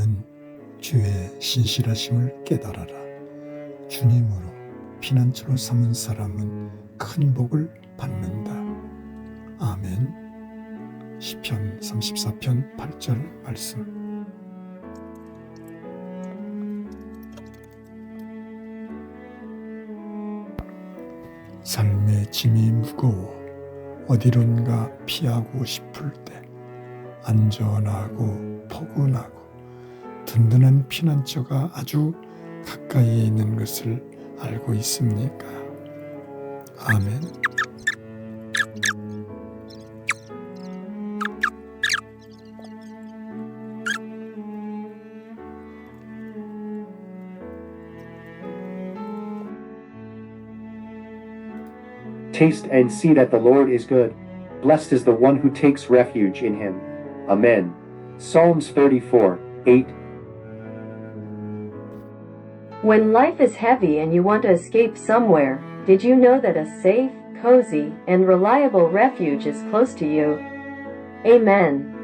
너희는 주의 신실하심을 깨달아라. 주님으로 피난처로 삼은 사람은 큰 복을 받는다. 아멘. 시편 34편 8절 말씀. 삶의 짐이 무거워 어디론가 피하고 싶을 때 안전하고 포근하고 든든한 피난처가 아주 가까이에 있는 것을 알고 있습니까? 아멘. Taste and see that the Lord is good. Blessed is the one who takes refuge in him. Amen. Psalms 34 8. When life is heavy and you want to escape somewhere, did you know that a safe, cozy, and reliable refuge is close to you? Amen.